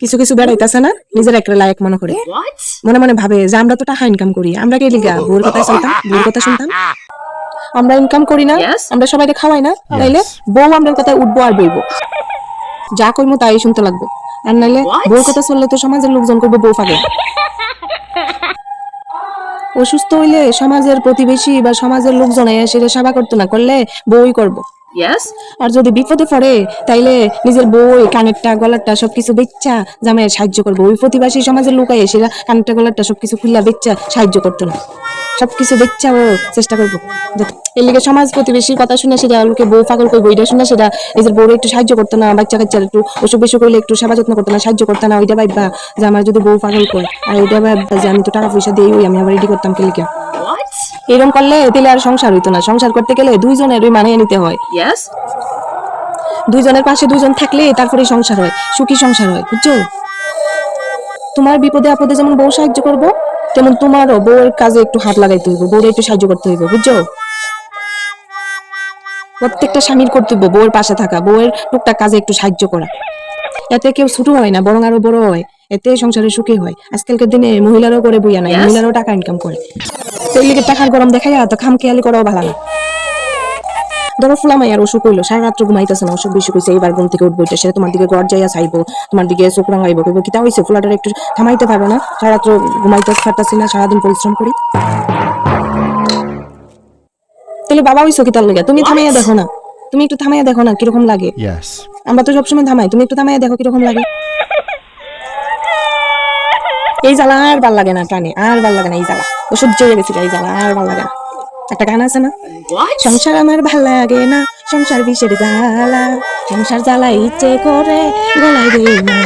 কিছু কিছু বেড়াইতেছে না নিজের একটা লায়ক মনে করে। মনে মনে ভাবে যে আমরা তো টাকা ইনকাম করি আমরা কে লিগা? বউর কথা শুনতাম বউর কথা শুনতাম। আমরা ইনকাম করি না আমরা সবাইকে খাওয়াই না তাইলে বউ আমরা কথায় উঠবো আর বইবো? যা কইমু তাই শুনতে লাগবো। আর নাইলে? বউর কথা শুনলে তো সমাজের লোকজন করবে বউ পাগল। অসুস্থ হইলে সমাজের প্রতিবেশী বা সমাজের লোকজন এসে সেবা করতো না করলে বউই করব। আর যদি বিপদে পড়ে, তাইলে নিজের বই, কানেরটা, গলারটা সবকিছু বেচ্চা জামাইয়ের সাহায্য করব। ওই প্রতিবাসী সমাজের লোকাই সেরা কানেরটা, গলারটা সবকিছু খুললা বেচ্চা সাহায্য করতো না। সবকিছু বেচ্চা ও চেষ্টা করব। এর লিগে সমাজ প্রতিবেশীর কথা শুনে সেটা লোকে বউ পাগল করব এটা শুনে সেটা নিজের বউরে একটু সাহায্য করতো না, বাচ্চা কাচ্চার একটু অসুখ বিসুখ করলে একটু সেবা যত্ন করতো না, সাহায্য করতো না, ওইটা ভাববা যে আমার যদি বউ পাগল করে আর ওইটা ভাববা যে আমি তো টাকা পয়সা দিই ওই আমি আবার রেডি করতাম কে লিগে What? এরকম করলে তাহলে আর সংসার হইতো না। সংসার করতে গেলে দুইজনের ওই মানিয়ে নিতে হয়। Yes? দুইজনের পাশে দুইজন থাকলে তারপরে সংসার হয় সুখী সংসার হয় বুঝছ? তোমার বিপদে আপদে যেমন বউ সাহায্য করব তেমন তোমারও বউয়ের কাজে একটু হাত লাগাইতে হইব বউরে একটু সাহায্য করতে হইব বুঝছ? প্রত্যেকটা স্বামীর কর্তব্য বউয়ের পাশে থাকা বউয়ের টুকটাক কাজে একটু সাহায্য করা। এতে কেউ ছোট হয় না বরং আরও বড় হয়। এতে সংসারে সুখী হয়। আজকালকার দিনে মহিলারাও করে বইয়া নাই. মহিলারাও টাকা ইনকাম করে। তো এই লিগে টাকার গরম তো খাম খেয়ালি করাও ভালো না। ধরো ফুলামাই আর অসুখ হইল সারা রাত্র ঘুমাইতেছে না অসুখ বিসুখ হইছে এবার ঘুম থেকে উঠবো এটা সে তোমার দিকে গড় যাইয়া চাইব তোমার দিকে চোখ রাঙাইবো কইবো কিতা হইছে? ফুলাটার একটু থামাইতে পারবে না সারা রাত্র ঘুমাইতে পারতাছি না সারাদিন পরিশ্রম করি। তাহলে বাবা হইছো লেগে তুমি থামাইয়া দেখো না তুমি একটু থামাইয়া দেখো না কীরকম লাগে. আমরা তো সবসময় থামাই তুমি একটু থামাইয়া দেখো কীরকম লাগে? এই জ্বালা আর ভালো লাগে না টানে আর ভালো লাগে না এই জ্বালা। সহ্য হয়ে গেছে এই জ্বালা আর ভালো লাগে না। একটা গান আছে না? সংসার আমার ভালো লাগে না সংসার বিষের জ্বালা সংসার জ্বালা ইচ্ছে করে গলায় দেয় না